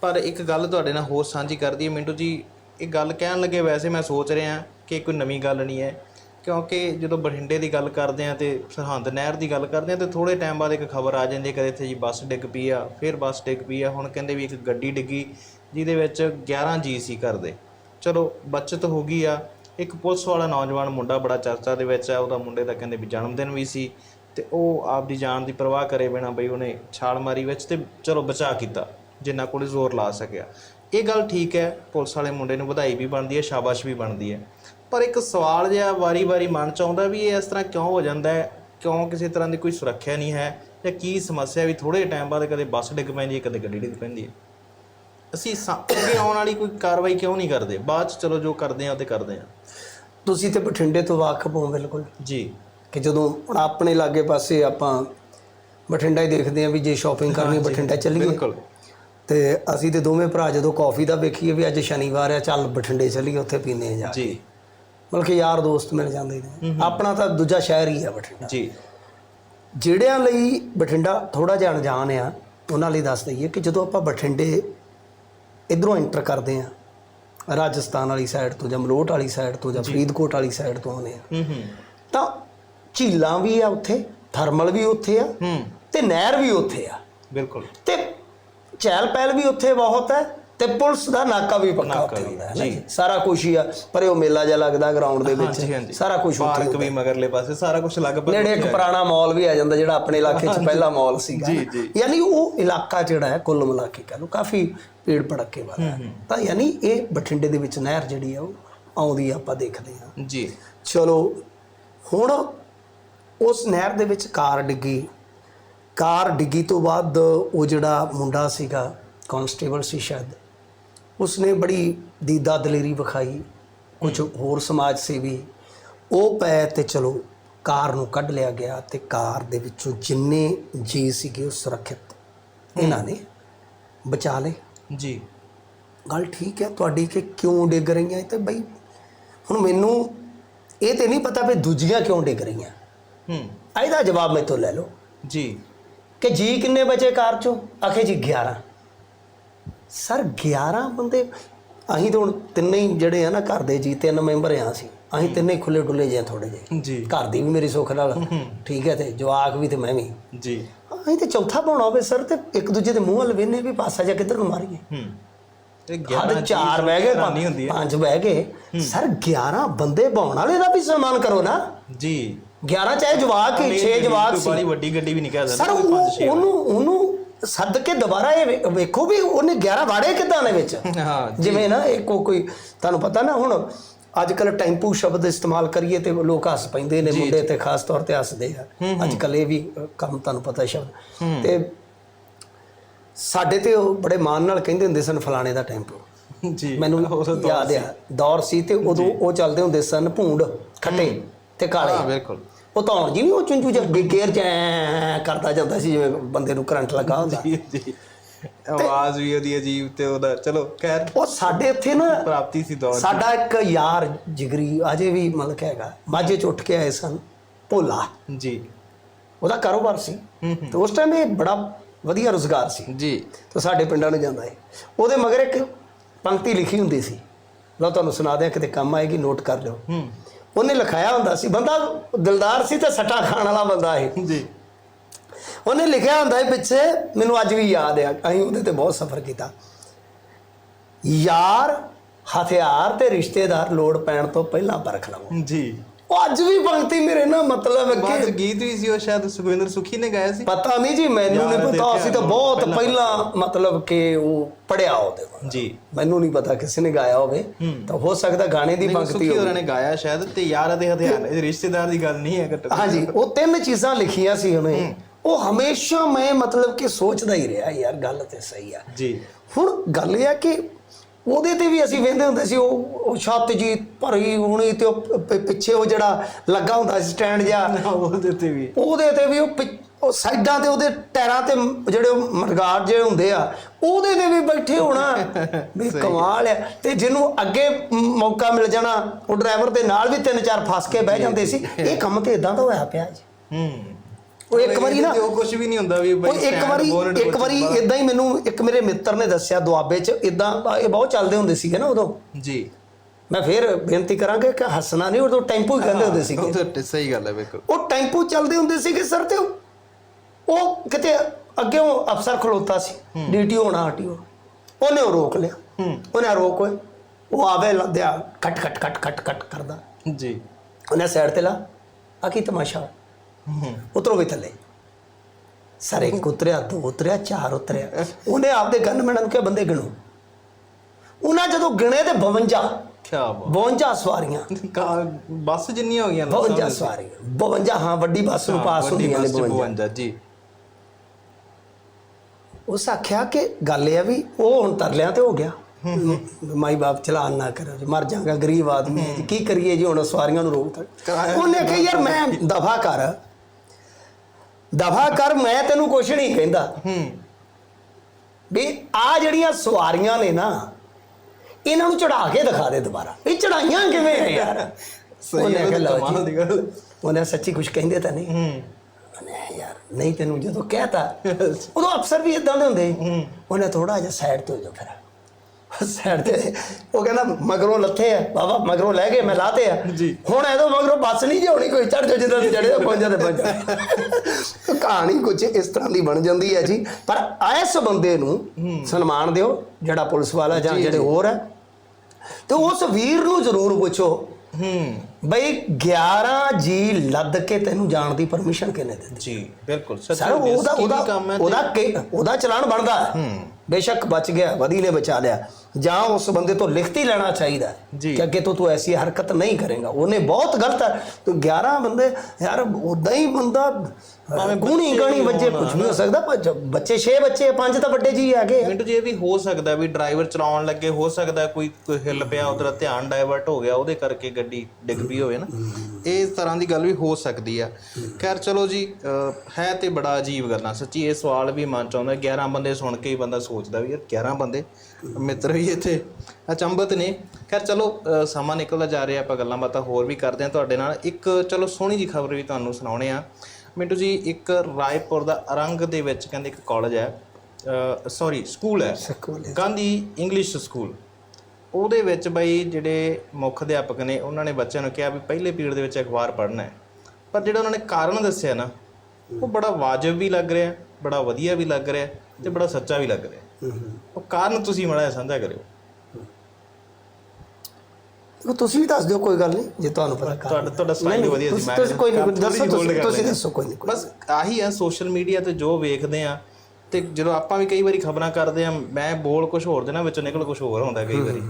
ਪਰ ਇੱਕ ਗੱਲ ਤੁਹਾਡੇ ਨਾਲ ਹੋਰ ਸਾਂਝੀ ਕਰਦੀ ਹੈ। ਮਿੰਟੂ ਜੀ, ਇਹ ਗੱਲ ਕਹਿਣ ਲੱਗੇ ਵੈਸੇ ਮੈਂ ਸੋਚ ਰਿਹਾ ਕਿ ਕੋਈ ਨਵੀਂ ਗੱਲ ਨਹੀਂ ਹੈ। ਕਿਉਂਕਿ ਜਦੋਂ ਬਠਿੰਡੇ ਦੀ ਗੱਲ ਕਰਦੇ ਆ ਤੇ ਸਰਹੰਦ ਨਹਿਰ ਦੀ ਗੱਲ ਕਰਦੇ ਆ ਤੇ ਥੋੜੇ ਟਾਈਮ ਬਾਅਦ ਇੱਕ ਖਬਰ ਆ ਜਾਂਦੀ ਹੈ, ਕਦੇ ਇੱਥੇ ਜੀ ਬੱਸ ਡਿੱਗ ਪਈ ਆ, ਫਿਰ ਬੱਸ ਡਿੱਗ ਪਈ ਆ, ਹੁਣ ਕਹਿੰਦੇ ਵੀ ਇੱਕ ਗੱਡੀ ਡਿੱਗੀ, ਜਿਹਦੇ ਵਿੱਚ 11 ਜੀ ਸੀ ਕਰਦੇ ਚਲੋ, ਬਚਤ ਹੋ ਗਈ ਆ। ਇੱਕ ਪੁਲਿਸ ਵਾਲਾ ਨੌਜਵਾਨ ਮੁੰਡਾ ਬੜਾ ਚਰਚਾ ਦੇ ਵਿੱਚ ਆ, ਉਹਦਾ ਮੁੰਡੇ ਦਾ ਕਹਿੰਦੇ ਵੀ ਜਨਮ ਦਿਨ ਵੀ ਸੀ ਤੇ ਉਹ ਆਪ ਦੀ ਜਾਨ ਦੀ ਪਰਵਾਹ ਕਰੇ ਬਿਨਾ ਬਈ ਉਹਨੇ ਛਾਲ ਮਾਰੀ ਵਿੱਚ ਤੇ ਚਲੋ ਬਚਾ ਕੀਤਾ। ਜਿੰਨਾ ਕੋਲ ਜ਼ੋਰ ਲਾ ਸਕਿਆ। ਇਹ ਗੱਲ ਠੀਕ ਹੈ ਪੁਲਿਸ ਵਾਲੇ ਮੁੰਡੇ ਨੂੰ ਵਧਾਈ ਵੀ ਬਣਦੀ ਹੈ ਸ਼ਾਬਾਸ਼ ਵੀ ਬਣਦੀ ਹੈ। ਪਰ ਇੱਕ ਸਵਾਲ ਜਿਹਾ ਵਾਰੀ-ਵਾਰੀ ਮਨ ਚ ਆਉਂਦਾ ਵੀ ਇਹ ਇਸ ਤਰ੍ਹਾਂ ਕਿਉਂ ਹੋ ਜਾਂਦਾ ਹੈ? ਕਿਉਂ ਕਿਸੇ ਤਰ੍ਹਾਂ ਦੀ ਕੋਈ ਸੁਰੱਖਿਆ ਨਹੀਂ ਹੈ? ਜਾਂ ਕੀ ਸਮੱਸਿਆ ਵੀ ਥੋੜੇ ਟਾਈਮ ਬਾਅਦ ਕਦੇ ਬੱਸ ਡਿੱਗ ਪੈਂਦੀ ਹੈ ਕਦੇ ਗੱਡੀ ਡਿੱਗ ਪੈਂਦੀ ਹੈ? ਅਸੀਂ ਅੱਗੇ ਆਉਣ ਵਾਲੀ ਕੋਈ ਕਾਰਵਾਈ ਕਿਉਂ ਨਹੀਂ ਕਰਦੇ? ਬਾਅਦ ਚ ਚਲੋ ਜੋ ਕਰਦੇ ਆ ਉਹ ਤੇ ਕਰਦੇ ਆ ਤੁਸੀਂ ਤੇ ਬਠਿੰਡੇ ਤੋਂ ਵਾਕਫ ਹੋ ਬਿਲਕੁਲ। ਜੀ। ਕਿ ਜਦੋਂ ਹੁਣ ਆਪਣੇ ਲਾਗੇ ਪਾਸੇ ਆਪਾਂ ਬਠਿੰਡਾ ਹੀ ਦੇਖਦੇ ਆ ਵੀ ਜੇ ਸ਼ਾਪਿੰਗ ਕਰਨੀ ਬਠਿੰਡਾ ਚੱਲੀਏ। ਬਿਲਕੁਲ। ਤੇ ਅਸੀਂ ਤੇ ਦੋਵੇਂ ਭਰਾ ਜਦੋਂ ਕਾਫੀ ਦਾ ਵੇਖੀਏ ਵੀ ਅੱਜ ਸ਼ਨੀਵਾਰ ਆ ਚੱਲ ਬਠਿੰਡੇ ਚੱਲੀਏ ਉੱਥੇ ਪੀਨੇ ਜਾ। ਜੀ। ਮਤਲਬ ਕਿ ਯਾਰ ਦੋਸਤ ਮਿਲ ਜਾਂਦੇ ਨੇ। ਆਪਣਾ ਤਾਂ ਦੂਜਾ ਸ਼ਹਿਰ ਹੀ ਆ ਬਠਿੰਡਾ। ਜੀ। ਜਿਹੜਿਆਂ ਲਈ ਬਠਿੰਡਾ ਥੋੜਾ ਜਿਹਾ ਅਣਜਾਣ ਆ ਉਹਨਾਂ ਲਈ ਦੱਸ ਦਈਏ ਕਿ ਜਦੋਂ ਆਪਾਂ ਬਠਿੰਡੇ ਇਧਰੋਂ ਐਂਟਰ ਕਰਦੇ ਆ ਰਾਜਸਥਾਨ ਵਾਲੀ ਸਾਈਡ ਤੋਂ ਜਾਂ ਮਲੋਟ ਵਾਲੀ ਸਾਈਡ ਤੋਂ ਜਾਂ ਫਰੀਦਕੋਟ ਵਾਲੀ ਸਾਈਡ ਤੋਂ ਆਉਂਦੇ ਆ ਤਾਂ ਝੀਲਾਂ ਵੀ ਆ ਉੱਥੇ ਥਰਮਲ ਵੀ ਉੱਥੇ ਆ ਤੇ ਨਹਿਰ ਵੀ ਉੱਥੇ ਆ। ਬਿਲਕੁਲ। ਤੇ ਚਹਿਲ ਪਹਿਲ ਵੀ ਉੱਥੇ ਬਹੁਤ ਹੈ ਤੇ ਪੁਲਿਸ ਦਾ ਨਾਕਾ ਵੀ ਪੱਕਾ ਉੱਥੇ ਹੁੰਦਾ ਹੈ ਜੀ। ਸਾਰਾ ਕੁਝ ਹੀ ਆ ਪਰ ਉਹ ਮੇਲਾ ਜਿਹਾ ਲੱਗਦਾ ਗਰਾਊਂਡ ਦੇ ਵਿੱਚ। ਸਾਰਾ ਕੁਝ ਉੱਥੇ ਪਾਰਕ ਵੀ ਮਗਰਲੇ ਪਾਸੇ ਸਾਰਾ ਕੁਝ ਲਗਭਗ ਨੇੜੇ ਇੱਕ ਪੁਰਾਣਾ ਮਾਲ ਵੀ ਆ ਜਾਂਦਾ ਜਿਹੜਾ ਆਪਣੇ ਇਲਾਕੇ 'ਚ ਪਹਿਲਾ ਮਾਲ ਸੀਗਾ ਜੀ, ਨਾ। ਜੀ। ਯਾਨੀ ਉਹ ਇਲਾਕਾ ਜਿਹੜਾ ਹੈ ਕੁੱਲ ਮਿਲਾ ਕੇ ਕਹ ਲਓ ਕਾਫੀ ਭੀੜ ਭੜੱਕੇ ਵਾਲਾ ਤਾਂ ਯਾਨੀ ਇਹ ਬਠਿੰਡੇ ਦੇ ਵਿੱਚ ਨਹਿਰ ਜਿਹੜੀ ਆ ਉਹ ਆਉਂਦੀ ਆਪਾਂ ਦੇਖਦੇ ਹਾਂ। ਜੀ। ਚਲੋ ਹੁਣ ਉਸ ਨਹਿਰ ਦੇ ਵਿੱਚ ਕਾਰ ਡਿੱਗੀ। ਕਾਰ ਡਿੱਗੀ ਤੋਂ ਬਾਅਦ ਉਹ ਜਿਹੜਾ ਮੁੰਡਾ ਸੀਗਾ ਕਾਂਸਟੇਬਲ ਸੀ ਸ਼ਾਇਦ ਉਸਨੇ ਬੜੀ ਦੀਦਾ ਦਲੇਰੀ ਵਿਖਾਈ ਕੁਝ ਹੋਰ ਸਮਾਜ ਸੇਵੀ। ਉਹ ਪੈ ਤੇ ਚਲੋ ਕਾਰ ਨੂੰ ਕੱਢ ਲਿਆ ਗਿਆ ਤੇ ਕਾਰ ਦੇ ਵਿੱਚੋਂ ਜਿੰਨੇ ਜੀ ਸੀਗੇ ਉਹ ਸੁਰੱਖਿਅਤ ਇਹਨਾਂ ਨੇ ਬਚਾ ਲਏ। ਜੀ। ਗੱਲ ਠੀਕ ਹੈ ਤੁਹਾਡੀ ਕਿ ਕਿਉਂ ਡਿੱਗ ਰਹੀਆਂ ਇਹ ਤੇ ਬਈ ਹੁਣ ਮੈਨੂੰ ਇਹ ਤੇ ਨਹੀਂ ਪਤਾ ਵੀ ਦੂਜੀਆਂ ਕਿਉਂ ਡਿੱਗ ਰਹੀਆਂ। ਹੂੰ। ਇਹਦਾ ਜਵਾਬ ਮੈਥੋਂ ਲੈ ਲਓ। ਜੀ। ਕਿ ਜੀ ਕਿੰਨੇ ਬਚੇ ਕਾਰ ਚੋਂ? ਆਖੇ ਜੀ 11 ਸਰ 11 ਬੰਦੇ ਅਸੀਂ ਤਾਂ ਹੁਣ ਤਿੰਨੇ ਹੀ ਜਿਹੜੇ ਆ ਨਾ ਘਰ ਦੇ ਜੀ ਤਿੰਨ ਮੈਂਬਰ ਆ ਅਸੀਂ। ਅਸੀਂ ਤਿੰਨੇ ਖੁੱਲੇ ਡੁੱਲੇ ਜੇ ਥੋੜੇ ਜੀ। ਘਰ ਦੀ ਵੀ ਮੇਰੀ ਸੁੱਖ ਨਾਲ। ਠੀਕ ਹੈ ਤੇ ਜਵਾਕ ਵੀ ਤੇ ਮੈਂ ਵੀ। ਜੀ। ਅਸੀਂ ਤੇ ਚੌਥਾ ਪਾਉਣਾ ਹੋਵੇ ਸਰ ਤੇ ਇੱਕ ਦੂਜੇ ਦੇ ਮੂੰਹ ਵੱਲ ਵੇਨੇ ਵੀ ਪਾਸਾ ਜਾ ਕਿੱਧਰ ਨੂੰ ਮਾਰੀਏ। ਹੂੰ। ਤੇ ਹੱਦ 11 ਚਾਰ ਬਹਿ ਗਏ ਪੰਜ ਬਹਿ ਗਏ। ਸਰ 11 ਬੰਦੇ ਬਾਉਣ ਵਾਲੇ ਦਾ ਵੀ ਸਨਮਾਨ ਕਰੋ ਨਾ। ਜੀ। 11 ਚਾਹੇ ਜਵਾਕ ਹੀ 6 ਜਵਾਕ ਸੀ। ਬੜੀ ਵੱਡੀ ਗੱਡੀ ਵੀ ਨਹੀਂ ਕਹਿ ਸਰ ਸਕਦੇ ਉਹ ਉਹਨੂੰ ਉਹਨੂੰ ਸੱਦ ਕੇ ਦੁਬਾਰਾ ਇਹ ਵੇ- ਵੇਖੋ ਵੀ ਉਹਨੇ 11 ਵਾੜੇ ਕਿੱਦਾਂ ਨੇ ਵਿੱਚ। ਹਾਂ ਜਿਵੇਂ ਨਾ ਇਹ ਕੋ ਕੋਈ ਤੁਹਾਨੂੰ ਪਤਾ ਨਾ ਹੁਣ ਅੱਜ ਕੱਲ ਟੈਂਪੂ ਸ਼ਬਦ ਇਸਤੇਮਾਲ ਕਰੀਏ ਤੇ ਲੋਕ ਹੱਸ ਪੈਂਦੇ ਨੇ ਮੁੰਡੇ ਤੇ ਖਾਸ ਤੌਰ ਤੇ ਹੱਸਦੇ ਆ। ਅੱਜ ਕੱਲ ਇਹ ਵੀ ਅ, ਕੰਮ ਤੁਹਾਨੂੰ ਪਤਾ ਸ਼ਬਦ। ਤੇ ਸਾਡੇ ਤੇ ਉਹ ਬੜੇ ਮਾਣ ਨਾਲ ਕਹਿੰਦੇ ਹੁੰਦੇ ਸਨ ਫਲਾਣੇ ਦਾ ਟੈਂਪੂ। ਜੀ। ਮੈਨੂੰ ਯਾਦ ਆ ਦੌਰ ਸੀ ਤੇ ਉਦੋਂ ਉਹ ਚੱਲਦੇ ਹੁੰਦੇ ਸਨ ਭੂੰਡ ਖੱਟੇ। ਤੇ ਹਾਂ ਕਾਲੇ ਬਿਲਕੁਲ। ਉਹ ਧੌਣ ਜੀ ਨਹੀਂ ਉਹ ਚੁੰਝੂ ਜਿਹਾ ਗੇਅਰ ਚ ਐਂ ਕਰਦਾ ਜਾਂਦਾ ਸੀ ਜਿਵੇਂ ਬੰਦੇ ਨੂੰ ਕਰੰਟ ਲੱਗਾ ਹੁੰਦਾ। ਜੀ ਜੀ। ਆਵਾਜ਼ ਵੀ ਉਹਦੀ ਅਜੀਬ ਤੇ ਉਹਦਾ ਚਲੋ ਖੈਰ। ਉਹ ਸਾਡੇ ਇੱਥੇ ਨਾ ਪ੍ਰਾਪਤੀ ਸੀ ਦੌਰ ਸਾਡਾ ਇੱਕ ਯਾਰ ਜਿਗਰੀ ਅਜੇ ਵੀ ਮਤਲਬ ਕਿ ਹੈਗਾ ਮਾਝੇ ਚ ਉੱਠ ਕੇ ਆਏ ਸਨ ਭੋਲਾ। ਜੀ। ਉਹਦਾ ਕਾਰੋਬਾਰ ਸੀ। ਤੇ ਉਸ ਟਾਈਮ ਇਹ ਬੜਾ ਵਧੀਆ ਰੋਜ਼ਗਾਰ ਸੀ। ਜੀ। ਤੇ ਸਾਡੇ ਪਿੰਡਾਂ ਨੂੰ ਜਾਂਦਾ ਹੈ ਉਹਦੇ ਮਗਰ ਇੱਕ ਪੰਕਤੀ ਲਿਖੀ ਹੁੰਦੀ ਸੀ। ਲਓ ਤੁਹਾਨੂੰ ਸੁਣਾ ਦਿਆਂ ਕਿਤੇ ਕੰਮ ਆਏਗੀ ਨੋਟ ਕਰ ਲਿਓ। ਹੂੰ। ਉਹਨੇ ਲਿਖਾਇਆ ਹੁੰਦਾ ਸੀ। ਬੰਦਾ ਦਿਲਦਾਰ ਸੀ ਤੇ ਸੱਟਾ ਖਾਣ ਵਾਲਾ ਬੰਦਾ ਇਹ ਜੀ। ਉਹਨੇ ਲਿਖਿਆ ਹੁੰਦਾ ਹੈ ਪਿੱਛੇ ਮੈਨੂੰ ਅੱਜ ਵੀ ਯਾਦ ਆ ਅਸੀਂ ਉਹਦੇ ਤੇ ਬਹੁਤ ਸਫ਼ਰ ਕੀਤਾ। ਯਾਰ ਹਥਿਆਰ ਤੇ ਰਿਸ਼ਤੇਦਾਰ ਲੋੜ ਪੈਣ ਤੋਂ ਪਹਿਲਾਂ ਪਰਖ ਲਵੋ। ਜੀ। ਉਹ ਅੱਜ ਵੀ ਪੰਕਤੀ ਮੇਰੇ ਨਾ ਮਤਲਬ ਬਾਅਦ ਕਿ ਗੀਤ ਵੀ ਸੀ ਉਹ ਸ਼ਾਇਦ ਸੁਖਵਿੰਦਰ ਸੁਖੀ ਨੇ ਗਾਇਆ ਸੀ? ਪਤਾ ਨਹੀਂ ਜੀ ਮੈਨੂੰ ਨਹੀਂ ਪਤਾ ਅਸੀਂ ਤਾਂ ਬਹੁਤ ਪਹਿਲਾਂ ਮਤਲਬ ਕਿ ਉਹ ਪੜਿਆ ਉਹਦੇ ਕੋਲ ਜੀ। ਮੈਨੂੰ ਨਹੀਂ ਪਤਾ ਕਿਸੇ ਨੇ ਗਾਇਆ ਹੋਵੇ। ਤਾਂ ਹੋ ਸਕਦਾ ਗਾਣੇ ਦੀ ਪੰਕਤੀ ਸੁਖੀ ਹੋਵੇ ਹੋਰਾਂ ਨੇ ਗਾਇਆ ਸ਼ਾਇਦ ਤੇ ਯਾਰ ਦੇ ਹਥਿਆਰ ਇਹ ਰਿਸ਼ਤੇਦਾਰ ਦੀ ਗੱਲ ਨਹੀਂ ਹੈ ਘੱਟ ਹਾਂਜੀ ਉਹ ਤਿੰਨ ਚੀਜ਼ਾਂ ਲਿਖੀਆਂ ਸੀ ਉਹਨੇ। ਉਹ ਹਮੇਸ਼ਾ ਮੈਂ ਮਤਲਬ ਕਿ ਸੋਚਦਾ ਹੀ ਰਿਹਾ ਯਾਰ ਗੱਲ ਤੇ ਸਹੀ ਆ। ਜੀ। ਹੁਣ ਗੱਲ ਇਹ ਆ ਕਿ ਉਹਦੇ ਤੇ ਵੀ ਅਸੀਂ ਵੇਂਦੇ ਹੁੰਦੇ ਸੀ ਉਹ ਉਹ ਛੱਤ ਜੀ ਭਰੀ ਹੋਣੀ ਤੇ ਉਹ ਪ- ਪਿੱਛੇ ਉਹ ਜਿਹੜਾ ਲੱਗਾ ਹੁੰਦਾ ਸੀ ਸਟੈਂਡ ਜਿਹਾ। ਉਹਦੇ ਤੇ ਵੀ। ਉਹਦੇ ਤੇ ਵੀ ਉਹ ਪਿ- ਉਹ ਸਾਈਡਾਂ ਤੇ ਉਹਦੇ ਟਾਇਰਾਂ ਤੇ ਮ- ਜਿਹੜੇ ਉਹ ਮਰਗਾਰ ਜਿਹੜੇ ਹੁੰਦੇ ਆ ਉਹਦੇ ਤੇ ਵੀ ਬੈਠੇ ਹੋਣਾ। ਵੀ ਕਮਾਲ ਆ। ਤੇ ਜਿਹਨੂੰ ਅੱਗੇ ਮ- ਮੌਕਾ ਮਿਲ ਜਾਣਾ ਉਹ ਡਰਾਈਵਰ ਦੇ ਨਾਲ ਵੀ ਤਿੰਨ ਚਾਰ ਫਸ ਕੇ ਬਹਿ ਜਾਂਦੇ ਸੀ। ਇਹ ਕੰਮ ਤੇ ਇਦਾਂ ਦਾ ਹੋਇਆ ਪਿਆ ਜੀ। ਹੂੰ। ਉਹ ਇੱਕ ਵਾਰੀ ਨਾ ਉਹ ਕੁਝ ਵੀ ਨਹੀਂ ਹੁੰਦਾ ਵੀ ਉਹ ਬਈ ਇੱਕ stand ਵਾਰੀ ਇੱਕ ਵਾਰੀ ਇਦਾਂ ਹੀ ਮੈਨੂੰ ਇੱਕ ਮੇਰੇ ਮਿੱਤਰ ਨੇ ਦੱਸਿਆ ਦੁਆਬੇ 'ਚ ਇਦਾਂ ਇਹ ਬਹੁਤ ਚੱਲਦੇ ਹੁੰਦੇ ਸੀਗੇ ਨਾ ਉਦੋਂ। ਜੀ। ਮੈਂ ਫੇਰ ਬੇਨਤੀ ਕਰਾਂਗੇ ਕਿ ਹੱਸਣਾ ਨਹੀਂ ਉਦੋਂ ਟੈਂਪੂ ਹੀ ਕਹਿੰਦੇ ਹੁੰਦੇ ਸੀਗੇ। ਉਹ ਤਾਂ ਸਹੀ ਗੱਲ ਹੈ ਬਿਲਕੁਲ। ਉਹ ਟੈਂਪੂ ਚੱਲਦੇ ਹੁੰਦੇ ਸੀਗੇ ਸਰ ਤੇ ਉਹ- ਉਹ ਕਿਤੇ ਅੱਗੇ ਉਹ ਅਫਸਰ ਖਲੋਤਾ ਸੀ ਡੀਟੀਓ ਹੋਣਾ ਆਰਟੀਓ ਉਹਨੇ ਉਹ ਰੋਕ ਲਿਆ। ਉਹਨੇ ਰੋਕ ਓਏ ਉਹ ਆਵੇ ਲੱਦਿਆ ਖਟ ਖਟ ਖਟ ਖਟ ਖਟ ਕਰਦਾ। ਜੀ। ਉਹਨੇ ਸਾਈਡ ਤੇ ਲਾ। ਆ ਕੀ ਤਮਾਸ਼ਾ। ਉਤਰੋ ਵੀ ਥੱਲੇ। ਸਰ ਇੱਕ ਉਤਰਿਆ ਦੋ ਉਤਰਿਆ ਚਾਰ ਉਤਰਿਆ। ਉਹਨੇ ਆਪਦੇ ਗਨਮੈਨਾਂ ਨੂੰ ਕਿਹਾ ਬੰਦੇ ਗਿਣੋ। ਉਹਨਾਂ ਜਦੋਂ ਗਿਣੇ ਤੇ 52 ਕੀ ਬਾਤ। 52 ਸਵਾਰੀਆਂ। ਬੱਸ ਜਿੰਨੀਆਂ ਹੋ ਗਈਆਂ ਨਾ 52 ਸਮਝ- ਸਵਾਰੀਆਂ। 52 ਹਾਂ ਵੱਡੀ ਬੱਸ ਨੂੰ ਪਾਸ ਹੁੰਦੀਆਂ ਨੇ ਬੱਸ 'ਚ 52 52 ਜੀ। ਉਸ ਆਖਿਆ ਕਿ ਗੱਲ ਇਹ ਆ ਵੀ ਉਹ ਹੁਣ ਤਰਲਿਆਂ ਤੇ ਹੋ ਗਿਆ। ਮਾਈ ਬਾਪ ਚਲਾਨ ਨਾ ਕਰੋ ਜੀ ਮਰ ਜਾਗਾ ਗਰੀਬ ਆਦਮੀ ਕੀ ਕਰੀਏ ਜੀ ਹੁਣ ਸਵਾਰੀਆਂ ਨੂੰ ਰੋਕ ਤੱਕ ਉਹਨੇ ਕਿਹਾ ਯਾਰ ਮੈਂ ਦਫਾ ਕਰ। ਦਫਾ ਕਰ ਮੈਂ ਤੈਨੂੰ ਕੁਛ ਨਹੀਂ ਕਹਿੰਦਾ। ਹੂੰ। ਵੀ ਆ ਜਿਹੜੀਆਂ ਸਵਾਰੀਆਂ ਨੇ ਨਾ ਇਹਨਾਂ ਨੂੰ ਚੜਾ ਕੇ ਦਿਖਾ ਦੇ ਦੁਬਾਰਾ। ਇਹ ਚੜਾਈਆਂ ਕਿਵੇਂ ਆ ਯਾਰ? ਸਹੀ ਉਹਨੇ ਹੈ ਜੀ। ਦੀ ਗੱਲ। ਉਹਨੇ ਸੱਚੀ ਕੁਝ ਕਹਿੰਦੇ ਤਾਂ ਨਹੀਂ। ਹੂੰ। ਉਹਨੇ ਯਾਰ ਨਹੀਂ ਤੈਨੂੰ ਜਦੋਂ ਕਹਿਤਾ ਉਦੋਂ ਅਫਸਰ ਵੀ ਇਦਾਂ ਦੇ ਹੁੰਦੇ। ਉਹਨੇ ਥੋੜਾ ਜਿਹਾ ਸਾਈਡ ਤੇ ਜਾ ਫਿਰ। ਸਾਈਡ ਤੇ। ਉਹ ਕਹਿੰਦਾ ਮਗਰੋਂ ਲੱਥੇ ਆ। ਬਾਬਾ ਮਗਰੋਂ ਲੈ ਗਏ ਮੈਂ ਲਾਤੇ ਆ। ਜੀ। ਹੁਣ ਇਹਦੋਂ ਮਗਰੋਂ ਬੱਸ ਨਹੀਂ ਜਿਉਣੀ ਕੋਈ ਚੜ ਜਾ ਜਿੱਦਾਂ ਚੜੇ ਪਹੁੰਚਾ ਤੇ ਪਹੁੰਚਾ ਕਹਾਣੀ ਕੁਝ ਇਸ ਤਰ੍ਹਾਂ ਦੀ ਬਣ ਜਾਂਦੀ ਹੈ ਜੀ। ਪਰ ਇਸ ਬੰਦੇ ਨੂੰ ਸਨਮਾਨ ਦਿਓ ਜਿਹੜਾ ਪੁਲਿਸ ਵਾਲਾ ਜਾਂ ਜਿਹੜੇ ਹੋਰ ਹੈ ਤੇ ਉਸ ਵੀਰ ਨੂੰ ਜ਼ਰੂਰ ਪੁੱਛੋ ਹੂੰ। ਬਈ 11 ਜੀ ਲੱਦ ਕੇ ਤੈਨੂੰ ਜਾਣ ਦੀ ਪਰਮਿਸ਼ਨ ਕਿਹਨੇ ਦਿੱਤੀ? ਜੀ ਬਿਲਕੁਲ। ਸਰ ਉਹਦਾ ਉਹਦਾ ਕੰਮ ਹੈ ਤੇ- ਉਹਦਾ ਕਿ- ਉਹਦਾ ਚਲਾਨ ਬਣਦਾ। ਹੈ। ਬੇਸ਼ੱਕ ਬਚ ਗਿਆ ਵਧੀ ਨੇ ਬਚਾ ਲਿਆ। ਜਾਂ ਉਸ ਬੰਦੇ ਤੋਂ ਲਿਖਤੀ ਲੈਣਾ ਚਾਹੀਦਾ ਹੈ। ਕਿ ਅੱਗੇ ਤੋਂ ਤੂੰ ਐਸੀ ਹਰਕਤ ਨਹੀਂ ਕਰੇਗਾ ਉਹਨੇ ਬਹੁਤ ਗਲਤ ਹੈ ਤੂੰ 11 ਬੰਦੇ ਯਾਰ ਉਦਾਂ ਹੀ ਬੰਦਾ ਭਾਵੇਂ ਗੂਣੀ ਗਾਣੀ ਵੀ ਬੱਚੇ ਹੋਣ, ਕੁਝ ਵੀ ਹੋ ਸਕਦਾ ਪਰ ਬੱਚੇ 6 ਬੱਚੇ ਆ, ਪੰਜ ਤਾਂ ਵੱਡੇ ਜੀ ਹੈਗੇ ਆ। ਮਿੰਟੂ ਜੀ ਇਹ ਵੀ ਹੋ ਸਕਦਾ ਵੀ ਡਰਾਈਵਰ ਚਲਾਉਣ ਲੱਗੇ ਹੋ ਸਕਦਾ ਕੋਈ ਕੋਈ ਹਿੱਲ ਪਿਆ ਉਧਰ ਧਿਆਨ ਡਾਇਵਰਟ ਹੋ ਗਿਆ ਉਹਦੇ ਕਰਕੇ ਗੱਡੀ ਡਿੱਗ ਪਈ ਹੋਵੇ ਨਾ। ਇਸ ਤਰ੍ਹਾਂ ਦੀ ਗੱਲ ਵੀ ਹੋ ਸਕਦੀ ਆ। ਖੈਰ ਚਲੋ ਜੀ ਹੈ ਤੇ ਬੜਾ ਅਜੀਬ ਗੱਲਾਂ। ਸੱਚੀ ਇਹ ਸਵਾਲ ਵੀ ਮਨ ਚ ਆਉਂਦਾ 11 ਬੰਦੇ ਸੁਣ ਕੇ ਹੀ ਬੰਦਾ ਸੋਚਦਾ ਵੀ ਯਾਰ 11 ਬੰਦੇ ਮਿੱਤਰ ਵੀ ਇੱਥੇ ਅਚੰਬਤ ਨੇ। ਖੈਰ ਚਲੋ ਸਮਾਂ ਨਿਕਲਦਾ ਜਾ ਰਿਹਾ ਆਪਾਂ ਗੱਲਾਂ ਬਾਤਾਂ ਹੋਰ ਵੀ ਕਰਦੇ ਹਾਂ ਤੁਹਾਡੇ ਨਾਲ। ਇੱਕ ਚਲੋ ਸੋਹਣੀ ਜੀ ਖਬਰ ਵੀ ਤੁਹਾਨੂੰ ਸੁਣਾਉਣੇ ਆ। ਮਿੰਟੂ ਜੀ ਇੱਕ ਰਾਏਪੁਰ ਦਾ ਅਰੰਗ ਦੇ ਵਿੱਚ ਕਹਿੰਦੇ ਇੱਕ ਕਾਲਜ ਹੈ ਸੌਰੀ ਸਕੂਲ ਹੈ। ਸਕੂਲ ਗਾਂਧੀ ਇੰਗਲਿਸ਼ ਸਕੂਲ ਉਹਦੇ ਵਿੱਚ ਬਈ ਜਿਹੜੇ ਮੁੱਖ ਅਧਿਆਪਕ ਨੇ ਉਹਨਾਂ ਨੇ ਬੱਚਿਆਂ ਨੂੰ ਕਿਹਾ ਵੀ ਪਹਿਲੇ ਪੀਰੀਅਡ ਦੇ ਵਿੱਚ ਅਖਬਾਰ ਪੜ੍ਹਨਾ ਹੈ। ਪਰ ਜਿਹੜਾ ਉਹਨਾਂ ਨੇ ਕਾਰਨ ਦੱਸਿਆ ਨਾ ਉਹ ਬੜਾ ਵਾਜਬ ਵੀ ਲੱਗ ਰਿਹਾ ਬੜਾ ਵਧੀਆ ਵੀ ਲੱਗ ਰਿਹਾ ਤੇ ਬੜਾ ਸੱਚਾ ਵੀ ਲੱਗ ਰਿਹਾ। ਉਹ ਕਾਰਨ ਤੁਸੀਂ ਮਾੜਾ ਸਾਂਝਾ ਕਰਿਓ। ਦੇਖੋ ਤੁਸੀਂ ਵੀ ਦੱਸ ਦਿਓ ਕੋਈ ਗੱਲ ਨਹੀਂ ਜੇ ਤੁਹਾਨੂੰ ਪਤਾ ਕਰ ਤੁਹਾਡਾ ਤੁਹਾਡਾ ਸਟਾਈਲ ਵਧੀਆ ਸੀ ਤੁਸੀਂ- ਤੁਸੀਂ ਕੋਈ ਨਹੀਂ, ਦੱਸੋ ਤੁਸੀਂ-। ਦੱਸੋ ਕੋਈ ਨਹੀਂ, ਬਸ ਆਹੀ ਆ ਸੋਸ਼ਲ ਮੀਡੀਆ ਤੇ ਜੋ ਵੇਖਦੇ ਆ ਤੇ ਜਦੋਂ ਆਪਾਂ ਵੀ ਕਈ ਵਾਰੀ ਖਬਰਾਂ ਕਰਦੇ ਆ ਮੈਂ ਬੋਲ ਕੁਝ ਹੋਰ ਦੇਣਾ ਵਿੱਚੋਂ ਨਿਕਲ ਕੁਝ ਹੋਰ ਆਉਂਦਾ ਕਈ ਵਾਰੀ